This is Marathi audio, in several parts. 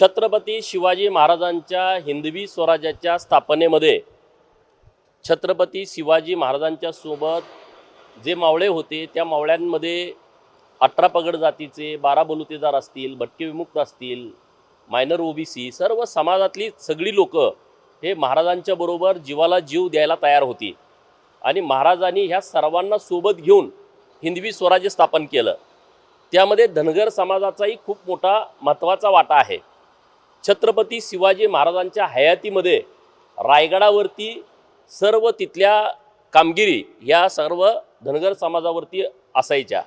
छत्रपती शिवाजी महाराजांच्या हिंदवी स्वराज्याच्या स्थापनेमध्ये छत्रपती शिवाजी महाराजांच्या सोबत जे मावळे होते त्या मावळ्यांमध्ये अठरा पगड जातीचे बारा बलुतेदार असतील भटके विमुक्त असतील मायनर ओबीसी सर्व समाजातली सगळी लोक हे महाराजांच्या बरोबर जीवाला जीव द्यायला तयार होती. आणि महाराजांनी ह्या सर्वांना सोबत घेऊन हिंदवी स्वराज्य स्थापन केलं. त्यामध्ये धनगर समाजाचाही खूप मोठा महत्त्वाचा वाटा आहे. छत्रपती शिवाजी महाराजांच्या हयातीमध्ये रायगडावरती सर्व तिथल्या कामगिरी ह्या सर्व धनगर समाजावरती असायच्या.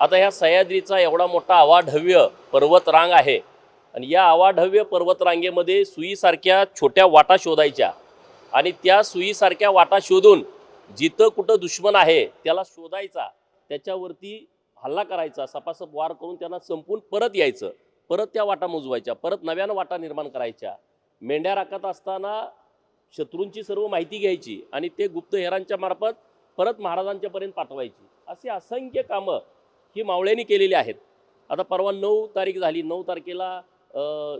आता ह्या सह्याद्रीचा एवढा मोठा अवाढव्य पर्वतरांग आहे आणि या अवाढव्य पर्वतरांगेमध्ये सुईसारख्या छोट्या वाटा शोधायच्या आणि त्या सुईसारख्या वाटा शोधून जिथं कुठं दुश्मन आहे त्याला शोधायचा त्याच्यावरती हल्ला करायचा सपासप वार करून त्यांना संपून परत यायचं. परत त्या वाटा मोजवायच्या परत नव्यानं वाटा निर्माण करायच्या. मेंढ्या राखत असताना शत्रूंची सर्व माहिती घ्यायची आणि ते गुप्तहेरांच्या मार्फत परत महाराजांच्यापर्यंत पाठवायची. असे असंख्य कामं ही मावळ्यांनी केलेली आहेत. आता परवा नऊ तारीख झाली. नऊ तारखेला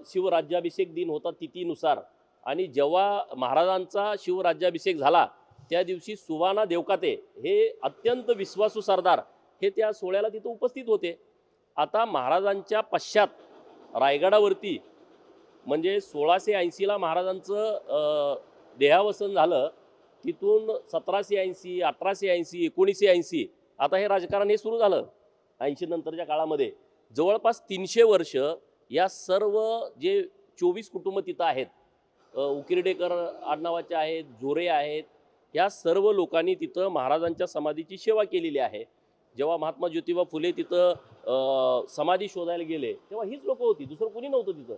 शिवराज्याभिषेक दिन होता तिथीनुसार. आणि जेव्हा महाराजांचा शिवराज्याभिषेक झाला त्या दिवशी सुवाना देवकाते हे अत्यंत विश्वासू सरदार हे त्या सोहळ्याला तिथं उपस्थित होते. आता महाराजांच्या पश्चात रायगडावरती म्हणजे सोळाशे ऐंशीला महाराजांचं देहावसन झालं. तिथून सतराशे ऐंशी अठराशे ऐंशी एकोणीसशे ऐंशी आता हे राजकारण हे सुरू झालं. ऐंशी नंतरच्या काळामध्ये. जवळपास तीनशे वर्ष या सर्व जे चोवीस कुटुंब तिथं आहेत उकिरडेकर आडनावाचे आहेत जोरे आहेत या सर्व लोकांनी तिथं महाराजांच्या समाधीची सेवा केलेली आहे. जेव्हा महात्मा ज्योतिबा फुले तिथं समाधी शोधायला गेले तेव्हा हीच लोकं होती. दुसरं कुणी नव्हतं तिथं.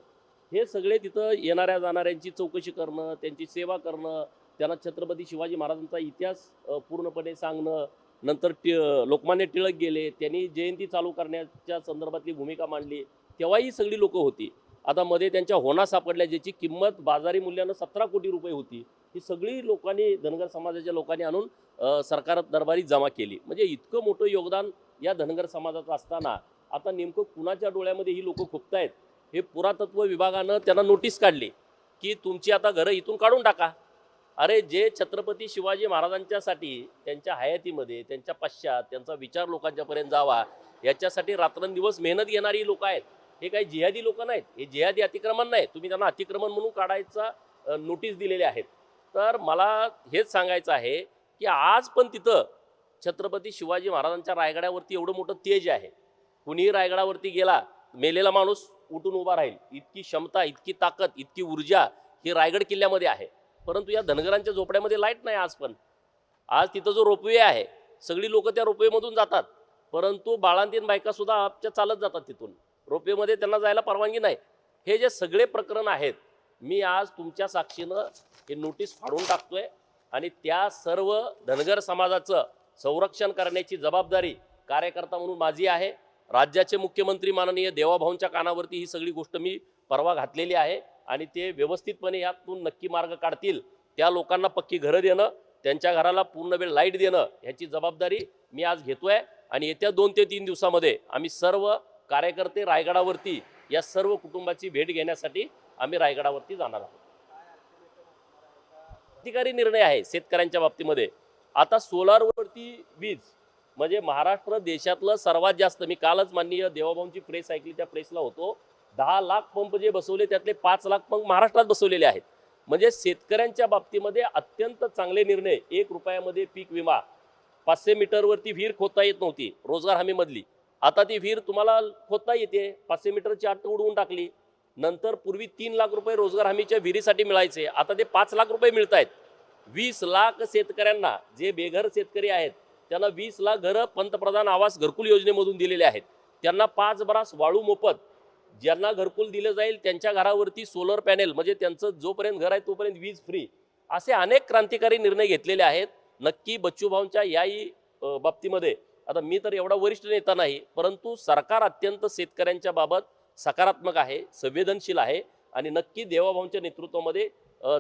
हे सगळे तिथं येणाऱ्या जाणाऱ्यांची चौकशी करणं त्यांची सेवा करणं त्यांना छत्रपती शिवाजी महाराजांचा इतिहास पूर्णपणे सांगणं नंतर टि लोकमान्य टिळक गेले त्यांनी जयंती चालू करण्याच्या संदर्भातली भूमिका मांडली तेव्हाही सगळी लोकं होती. आता मध्ये त्यांच्या होना सापडल्या ज्याची किंमत बाजारी मूल्यानं सतरा कोटी रुपये होती. ही सगळी लोकांनी धनगर समाजाच्या लोकांनी आणून सरकार दरबारी जमा केली. म्हणजे इतकं मोठं योगदान या धनगर समाजाचं असताना आता नेमकं कुणाच्या डोळ्यामध्ये ही लोकं खुपतायत? हे पुरातत्व विभागानं त्यांना नोटीस काढली की तुमची आता घरं इथून काढून टाका. अरे जे छत्रपती शिवाजी महाराजांच्यासाठी त्यांच्या हयातीमध्ये त्यांच्या पश्चात त्यांचा विचार लोकांच्यापर्यंत जावा याच्यासाठी रात्रंदिवस मेहनत घेणारी लोक आहेत. हे काही जिहादी लोक नाहीत. हे जिहादी अतिक्रमण नाही तुम्ही त्यांना अतिक्रमण म्हणून काढायचा नोटीस दिलेले आहेत. तर मला हेच सांगायचं आहे की आज पण तिथं छत्रपती शिवाजी महाराजांच्या रायगडावरती एवढं मोठं तेज आहे. कुणीही रायगडावरती गेला मेलेला माणूस उठून उभा राहील. इतकी क्षमता इतकी ताकद इतकी ऊर्जा ही रायगड किल्ल्यामध्ये आहे. परंतु या धनगरांच्या झोपड्यामध्ये लाइट नाही आज पण. आज तिथं जो रोपवे आहे सगळी लोक त्या रोपवेमधून जातात. परंतु बाळांतीन बायका सुद्धा आपच्या चालत जातात तिथून. रोपवेमध्ये त्यांना जायला परवानगी नाही. हे जे सगळे प्रकरण आहेत मी आज तुमच्या साक्षीनं हे नोटीस फाडून टाकतोय. आणि त्या सर्व धनगर समाजाचं संरक्षण करण्याची जबाबदारी कार्यकर्ता म्हणून माझी आहे. राज्याचे मुख्यमंत्री माननीय देवाभाऊंच्या कानावरती ही सगळी गोष्ट मी परवा घातलेली आहे आणि ते व्यवस्थितपणे यातून नक्की मार्ग काढतील. त्या लोकांना पक्की घरं देणं त्यांच्या घराला पूर्ण वेळ लाइट देणं ह्याची जबाबदारी मी आज घेतोय आणि येत्या दोन ते तीन दिवसामध्ये आम्ही सर्व कार्यकर्ते रायगडावरती या सर्व कुटुंबाची भेट घेण्यासाठी आम्ही रायगडावरती जाणार आहोत. क्रांतिकारी निर्णय आहे शेतकऱ्यांच्या बाबतीमध्ये. आता सोलारवरती वीज म्हणजे महाराष्ट्र देशातलं सर्वात जास्त मी कालच माननीय देवाभाऊंची प्रेस ऐकली त्या प्रेसला होतो. दहा लाख पंप जे बसवले त्यातले पाच लाख पंप महाराष्ट्रात बसवलेले आहेत. म्हणजे शेतकऱ्यांच्या बाबतीमध्ये अत्यंत चांगले निर्णय. एक रुपयामध्ये पीक विमा. पाचशे मीटरवरती विहीर खोदता येत नव्हती रोजगार हमीमधली. आता ती विहीर तुम्हाला खोदता येते. पाचशे मीटरची अट उडवून टाकली. नंतर पूर्वी तीन लाख रुपये रोजगार हमीच्या विहिरीसाठी मिळायचे. आता ते पाच लाख रुपये मिळत आहेत वीस लाख शेतकऱ्यांना जे बेघर शेतकरी आहेत त्यांना वीस लाख घरं पंतप्रधान आवास घरकुल योजनेमधून दिलेले आहेत. त्यांना पाच बरास वाळू मोफत ज्यांना घरकुल दिलं जाईल त्यांच्या घरावरती सोलर पॅनेल म्हणजे त्यांचं जोपर्यंत घर आहे तोपर्यंत वीज फ्री असे अनेक क्रांतिकारी निर्णय घेतलेले आहेत. नक्की बच्चूभाऊंच्या याही बाबतीमध्ये आता मी तर एवढा वरिष्ठ नेता नाही परंतु सरकार अत्यंत शेतकऱ्यांच्या बाबत सकारात्मक आहे संवेदनशील आहे आणि नक्की देवाभाऊंच्या नेतृत्वामध्ये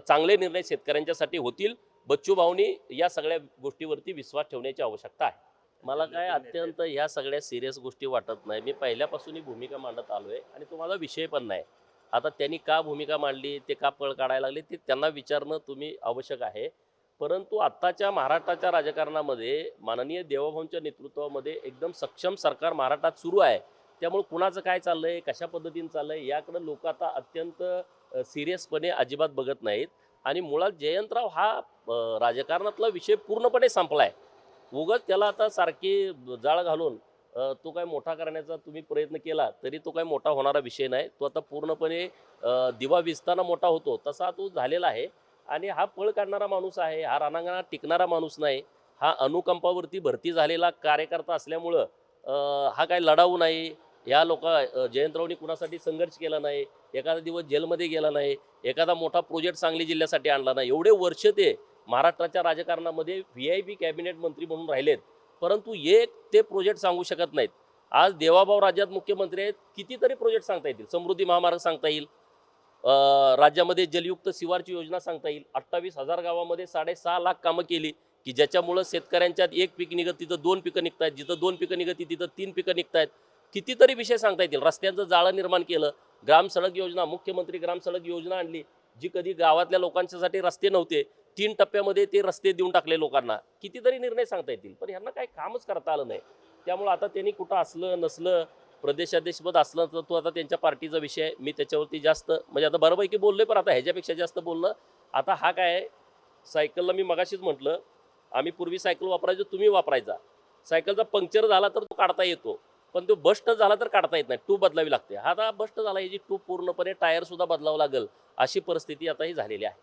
चांगले निर्णय शेतकऱ्यांच्यासाठी होतील. बच्चू भाऊनी या सगळ्या गोष्टीवरती विश्वास ठेवण्याची आवश्यकता आहे. मला काय अत्यंत ह्या सगळ्या सिरियस गोष्टी वाटत नाही. मी पहिल्यापासून ही भूमिका मांडत आलोय आणि तुम्हाला विषय पण नाही. आता त्यांनी का भूमिका मांडली ते का पळ काढायला लागले ते त्यांना विचारणं तुम्ही आवश्यक आहे. परंतु आत्ताच्या महाराष्ट्राच्या राजकारणामध्ये माननीय देवाभाऊंच्या नेतृत्वामध्ये एकदम सक्षम सरकार महाराष्ट्रात सुरू आहे. त्यामुळे कुणाचं काय चाललंय कशा पद्धतीनं चाललंय याकडे लोक आता अत्यंत सिरियसपणे अजिबात बघत नाहीत. आणि मुळात जयंतराव हा राजकारणातला विषय पूर्णपणे संपलाय. उगाच त्याला आता सारखी जाळ घालून तो काय मोठा करण्याचा तुम्ही प्रयत्न केला तरी तो काय मोठा होणारा विषय नाही. तो आता पूर्णपणे दिवा विजताना मोठा होतो तसा तो झालेला आहे. आणि हा पळ काढणारा माणूस आहे हा रानांगणात टिकणारा माणूस नाही हा अनुकंपावरती भरती झालेला कार्यकर्ता असल्यामुळं हा काय लढाऊ नाही या लोक जयंतरावनी कुणासाठी संघर्ष केला नाही एखादा दिवस जेलमध्ये गेला नाही एखादा मोठा प्रोजेक्ट सांगली जिल्ह्यासाठी आणला नाही एवढे वर्ष ते महाराष्ट्राच्या राजकारणामध्ये व्ही आय पी कॅबिनेट मंत्री म्हणून राहिलेत परंतु एक ते प्रोजेक्ट सांगू शकत नाहीत. आज देवाभाऊ राज्यात मुख्यमंत्री आहेत कितीतरी प्रोजेक्ट सांगता येतील समृद्धी महामार्ग सांगता येईल राज्यामध्ये जलयुक्त शिवारची योजना सांगता येईल अठ्ठावीस हजार गावामध्ये साडेसहा लाख कामं केली की ज्याच्यामुळं शेतकऱ्यांच्यात एक पीक निघत तिथं दोन पिकं निघत आहेत जिथं दोन पिकं निघत तिथं तीन पिकं निघत आहेत कितीतरी विषय सांगता येतील. रस्त्यांचं जाळं निर्माण केलं ग्राम सडक योजना मुख्यमंत्री ग्राम सडक योजना आणली जी कधी गावातल्या लोकांच्यासाठी रस्ते नव्हते तीन टप्प्यामध्ये ते रस्ते देऊन टाकले लोकांना. कितीतरी निर्णय सांगता येतील पण ह्यांना काही कामच करता आलं नाही. त्यामुळं आता त्यांनी कुठं असलं नसलं प्रदेशाध्यक्षपद असलं तर तो आता त्यांच्या पार्टीचा विषय आहे. मी त्याच्यावरती जास्त म्हणजे आता बऱ्यापैकी बोलले पण आता ह्याच्यापेक्षा जास्त बोललं आता हा काय आहे, सायकलला मी मगाशीच म्हटलं आम्ही पूर्वी सायकल वापरायचो तुम्ही वापरायचा. सायकलचा पंक्चर झाला तर तो काढता येतो. पण तो बस्ट झाला तर काढता येत नाही. टूब बदलावी लागते. हा आता बस्ट झाला याची टूब पूर्णपणे टायर सुद्धा बदलावं लागेल अशी परिस्थिती आता ही झालेली आहे.